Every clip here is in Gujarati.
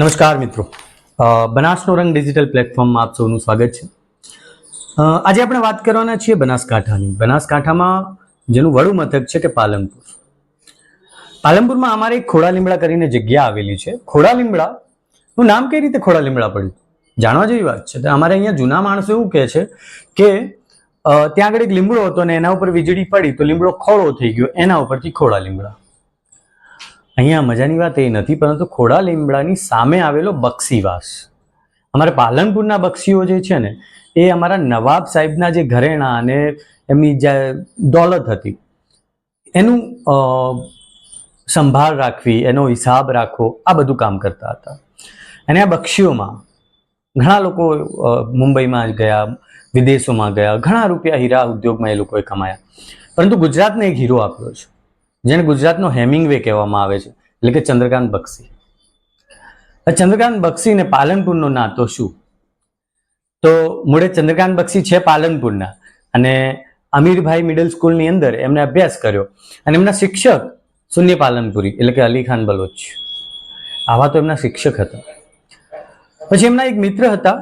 નમસ્કાર મિત્રો. બનાસનો રંગ ડિજિટલ પ્લેટફોર્મમાં આપ સૌનું સ્વાગત છે. આજે આપણે વાત કરવાના છીએ બનાસકાંઠાની. બનાસકાંઠામાં જેનું વડું મથક છે તે પાલનપુર. પાલનપુરમાં અમારે એક ખોડા લીમડા કરીને જગ્યા આવેલી છે. ખોડા લીમડા? નું નામ કઈ રીતે ખોડા લીમડા પડ્યું? જાણવા જેવી વાત છે. અમારે અહીંયા જૂના માણસો એવું કહે છે કે ત્યાં આગળ એક લીમડો હતો ને એના ઉપર વીજળી પડી તો લીમડો ખોળો થઈ ગયો એના ઉપરથી ખોડા લીમડા. અહીંયા મજાની વાત એ નથી, પરંતુ ખોડા લીમડાની સામે આવેલો બક્ષીવાસ. અમારે પાલનપુરના બક્ષીઓ જે છે ને, એ અમારા નવાબ સાહેબના જે ઘરેણા અને એમની જે દોલત હતી, એનું સંભાળ રાખવી, એનો હિસાબ રાખવો, આ બધું કામ કરતા હતા. અને આ બક્ષીઓમાં ઘણા લોકો મુંબઈમાં ગયા, વિદેશોમાં ગયા, ઘણા રૂપિયા હીરા ઉદ્યોગમાં એ લોકોએ કમાયા. પરંતુ ગુજરાતને એક હીરો આપ્યો છે. જેને ગુજરાતનો હેમિંગવે કહેવામાં આવે છે, એટલે કે ચંદ્રકાંત બક્ષી. ચંદ્રકાંત બક્ષી પાલનપુરનો નાતો શું? તો મૂળે ચંદ્રકાંત બક્ષી છે પાલનપુરના, અને અમીરભાઈ મિડલ સ્કૂલની અંદર એમને અભ્યાસ કર્યો, અને એમના શિક્ષક શૂન્ય પાલનપુરી, એટલે કે અલી ખાન બલોચ. આવા તો એમના શિક્ષક હતા. પછી એમના એક મિત્ર હતા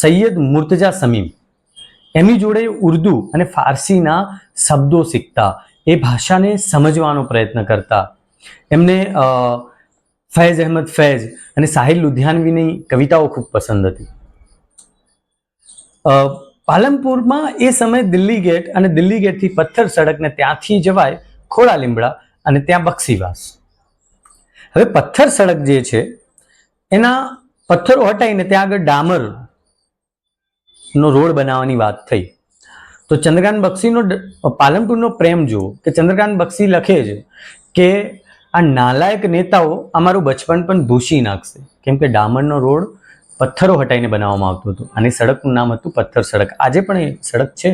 સૈયદ મુર્તજા સમીમ. એમની જોડે ઉર્દુ અને ફારસીના શબ્દો શીખતા એ ભાષાને સમજવાનો પ્રયત્ન કરતા. એમને ફૈઝ અહેમદ ફૈઝ અને સાહિલ લુધિયાનવીની કવિતાઓ ખૂબ પસંદ હતી. પાલનપુરમાં એ સમયે દિલ્હી ગેટ અને દિલ્હી ગેટથી પથ્થર સડકને ત્યાંથી જવાય ખોડા લીમડા અને ત્યાં બક્ષીવાસ. હવે પથ્થર સડક જે છે, એના પથ્થરો હટાવીને ત્યાં આગળ ડામર નો રોડ બનાવવાની વાત થઈ. તો ચંદ્રકાંત બક્ષીનો પાલનપુરનો પ્રેમ જુઓ કે ચંદ્રકાંત બક્ષી લખે છે કે આ નાલાયક નેતાઓ અમારું બચપન પણ ભૂસી નાખશે. કેમ કે ડામરનો રોડ પથ્થરો હટાઈને બનાવવામાં આવતો હતો. અને સડકનું નામ હતું પથ્થર સડક. આજે પણ એ સડક છે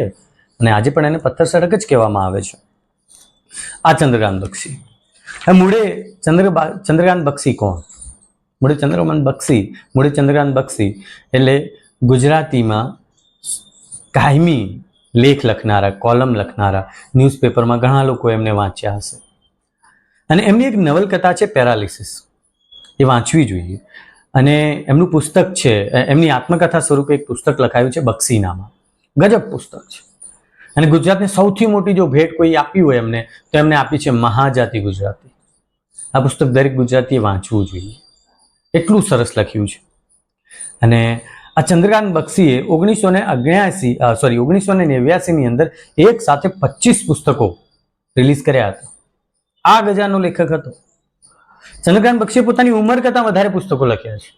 અને આજે પણ એને પથ્થર સડક જ કહેવામાં આવે છે. આ ચંદ્રકાંત બક્ષી. હવે મૂળે ચંદ્ર ચંદ્રકાંત બક્ષી કોણ? મૂળે ચંદ્રકાંત બક્ષી, મૂળે ચંદ્રકાંત બક્ષી એટલે ગુજરાતીમાં કાયમી લેખ લખનારા કોલમ લખનારા ન્યૂઝપેપરમાં ઘણા લોકો એમને વાંચ્યા હશે. અને એમની એક નવલકથા છે પેરાલિસિસ. એ વાંચવી જોઈએ. અને એમનું પુસ્તક છે એમની આત્મકથા સ્વરૂપે એક પુસ્તક લખાયું છે બક્ષીનામાં. ગજબ પુસ્તક છે. અને ગુજરાતને સૌથી મોટી જો ભેટ કોઈ આપી હોય એમને, તો એમને આપી છે મહાજાતિ ગુજરાતી. આ પુસ્તક દરેક ગુજરાતીએ વાંચવું જોઈએ. એટલું સરસ લખ્યું છે. અને આ ચંદ્રકાંત બક્ષીએ ઓગણીસો ને અગ્યાસી સોરી ઓગણીસો ને નેવ્યાસીની અંદર એક સાથે પચીસ પુસ્તકો રિલીઝ કર્યા હતા. આ ગજાનો લેખક હતો. ચંદ્રકાંત બક્ષીએ પોતાની ઉંમર કરતાં વધારે પુસ્તકો લખ્યા છે.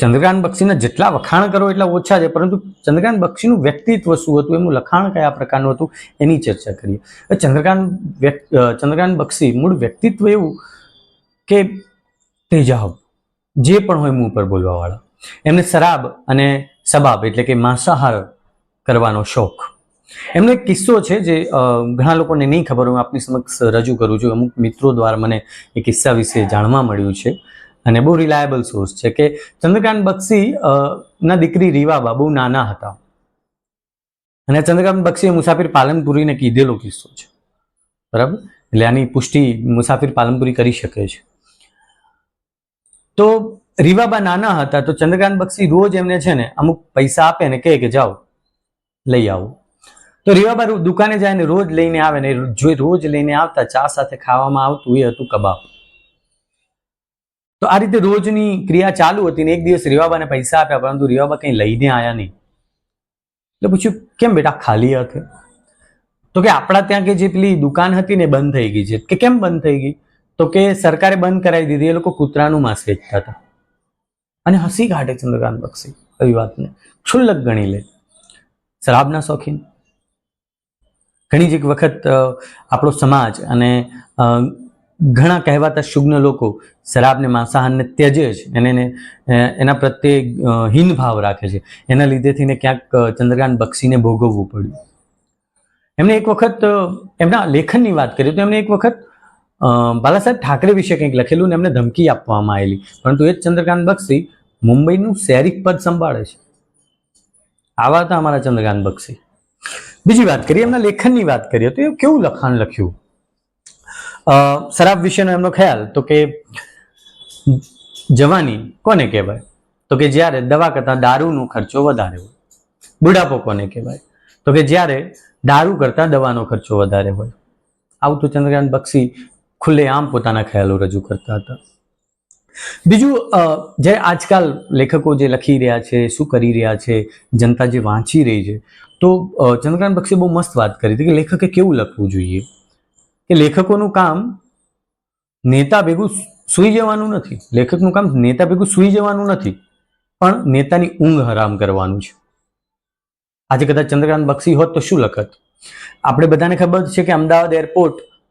ચંદ્રકાંત બક્ષીના જેટલા વખાણ કરો એટલા ઓછા છે, પરંતુ ચંદ્રકાંત બક્ષીનું વ્યક્તિત્વ શું હતું, એનું લખાણ કયા પ્રકારનું હતું, એની ચર્ચા કરીએ. ચંદ્રકાંત ચંદ્રકાંત બક્ષી મૂળ વ્યક્તિત્વ એવું કે તેજાબ જે પણ હોય મું ઉપર બોલવાવાળા. એમને શરાબ અને સબાબ એટલે કે માંસાહાર કરવાનો શોખ. એમનો એક કિસ્સો છે જે ઘણા લોકોને નહીં ખબર, હું આપની સમક્ષ રજૂ કરું છું. અમુક મિત્રો દ્વારા મને એ કિસ્સા વિશે જાણવા મળ્યું છે અને બહુ રિલાયબલ સોર્સ છે કે ચંદ્રકાંત બક્ષી ના દીકરી રીવાબા બહુ નાના હતા. અને ચંદ્રકાંત બક્ષીએ મુસાફિર પાલનપુરીને કીધેલો કિસ્સો છે. બરાબર? એટલે આની પુષ્ટિ મુસાફિર પાલનપુરી કરી શકે છે. તો રીવાબા નાના હતા તો ચંદ્રકાંત બક્ષી રોજ એમને છે ને અમુક પૈસા આપે ને કહે કે જાઓ, લઈ આવો. તો રીવાબા દુકાને જાય ને રોજ લઈને આવે ને જો રોજ લઈને આવતા ચા સાથે ખાવામાં આવતું એ હતું કબાબ. તો આ રીતે રોજની ક્રિયા ચાલુ હતી ને એક દિવસ રીવાબાને પૈસા આપ્યા, પરંતુ રીવાબા કંઈ લઈને આવ્યા નહીં. એટલે પૂછ્યું, કેમ બેટા ખાલી હાથે? તો કે, આપણા ત્યાં કે જે પેલી દુકાન હતી ને બંધ થઈ ગઈ છે. કે, કેમ બંધ થઈ ગઈ? તો કે, સરકારે બંધ કરાવી દીધી, એ લોકો કૂતરાનું માંસ વેચતા હતા. અને હસી કાઢે ચંદ્રકાંત બક્ષી આવી વાતને. ક્ષુલ્લક ગણી લે. શરાબના શોખીન. ઘણી જ એક વખત આપણો સમાજ અને ઘણા કહેવાતા શુગ્ન લોકો શરાબને માંસાહારને ત્યજે છે એને એને, પ્રત્યે અ, ભાવ રાખે છે. એના લીધેથી ને ક્યાંક ચંદ્રકાંત બક્ષીને ભોગવવું પડ્યું. એમને એક વખત એમના લેખનની વાત કરીએ તો એમને એક વખત બાલાસાહેબ ઠાકરે વિશે કંઈક લખેલું ને એમને ધમકી આપવામાં આવેલી. પરંતુ એ જ ચંદ્રકાંત બક્ષી મુંબઈનું શહેરી પદ સંભાળે છે. આવા હતા અમારા ચંદ્રકાંત બક્ષી. બીજી વાત કરીએ, એમના લેખનની વાત કરીએ, તો એ કેવું લખાણ લખ્યું? શરાબ વિશેનો એમનો ખ્યાલ, તો કે જવાની કોને કહેવાય? તો કે જ્યારે દવા કરતાં દારૂનો ખર્ચો વધારે હોય. બુઢાપો કોને કહેવાય? તો કે જ્યારે દારૂ કરતાં દવાનો ખર્ચો વધારે હોય. આવું તો ચંદ્રકાંત બક્ષી ખુલ્લેઆમ પોતાના ખ્યાલો રજૂ કરતા હતા. બીજું જે આજકાલ લેખકો જે લખી રહ્યા છે, શું કરી રહ્યા છે, જનતા જે વાંચી રહી છે, તો ચંદ્રકાંત બક્ષીએ બહુ મસ્ત વાત કરી હતી કે લેખકે કેવું લખવું જોઈએ? કે લેખકોનું કામ નેતા ભેગું સૂઈ જવાનું નથી. લેખકનું કામ નેતા ભેગું સૂઈ જવાનું નથી, પણ નેતાની ઊંઘ હરામ કરવાનું છે. આજે કદાચ ચંદ્રકાંત બક્ષી હોત તો શું લખત? આપણે બધાને ખબર છે કે અમદાવાદ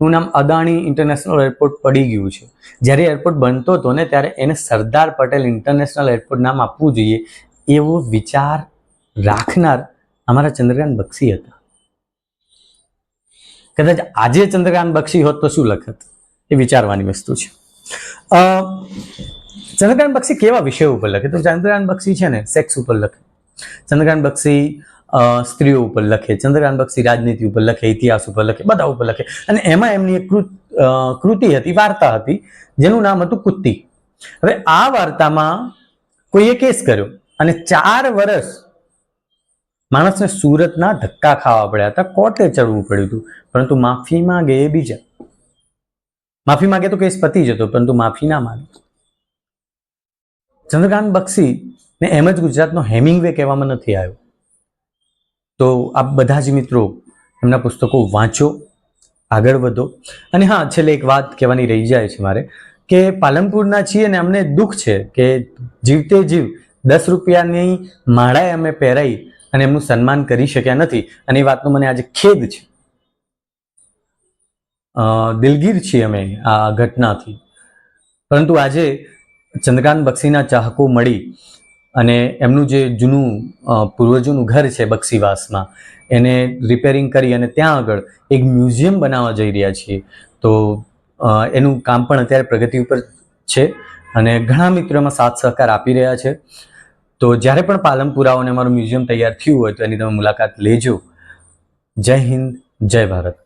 એરપોર્ટનું નામ અદાણી ઇન્ટરનેશનલ એરપોર્ટ પડી ગયું છે. જ્યારે એરપોર્ટ બનતો હતો ને, ત્યારે એને સરદાર પટેલ ઇન્ટરનેશનલ એરપોર્ટ નામ આપવું જોઈએ એવો વિચાર રાખનાર અમારા ચંદ્રકાંત બક્ષી હતા. કદાચ આજે ચંદ્રકાંત બક્ષી હોત તો શું લખત? એ વિચારવાની વસ્તુ છે. ચંદ્રકાંત બક્ષી કેવા વિષયો ઉપર લખે? તો ચંદ્રકાંત બક્ષી છે ને સેક્સ ઉપર લખે. ચંદ્રકાંત બક્ષી સ્ત્રીઓ ઉપર લખે ચંદ્રકાંત બક્ષી રાજનીતિ ઉપર લખે, ઇતિહાસ ઉપર લખે, બધા ઉપર લખે. અને એમાં એમની એક કૃતિ હતી, વાર્તા હતી, જેનું નામ હતું કુત્તી. હવે આ વાર્તામાં કોઈએ કેસ કર્યો અને ચાર વર્ષ માણસને સુરતના ધક્કા ખાવા પડ્યા હતા, કોર્ટે ચડવું પડ્યું હતું, પરંતુ માફી માંગે એ બીજા. માફી માંગે તો કેસ પતી જતો, પરંતુ માફી ના માગે. ચંદ્રકાંત બક્ષી ને એમ જ ગુજરાતનો હેમિંગવે કહેવામાં નથી આવ્યો. તો આપ બધા જ મિત્રો એમના પુસ્તકો વાંચો, આગળ વધો. અને હા, છેલ્લે એક વાત કહેવાની રહી જાય છે મારે કે પાલનપુરના છીએ અને અમને દુઃખ છે કે જીવતે જીવ દસ રૂપિયાની માળાએ અમે પહેરાઈ અને એમનું સન્માન કરી શક્યા નથી. અને એ વાતનો મને આજે ખેદ છે. દિલગીર છીએ અમે આ ઘટનાથી. પરંતુ આજે ચંદ્રકાંત બક્ષીના ચાહકો મળી અને એમનું જે જૂનું પૂર્વજોનું ઘર છે બક્ષીવાસમાં, એને રિપેરિંગ કરી અને ત્યાં આગળ એક મ્યુઝિયમ બનાવવા જઈ રહ્યા છીએ. તો એનું કામ પણ અત્યારે પ્રગતિ ઉપર છે અને ઘણા મિત્રો એમાં સાથ સહકાર આપી રહ્યા છે. તો જ્યારે પણ પાલનપુરાઓને અમારું મ્યુઝિયમ તૈયાર થયું હોય તો એની તમે મુલાકાત લેજો. જય હિન્દ, જય ભારત.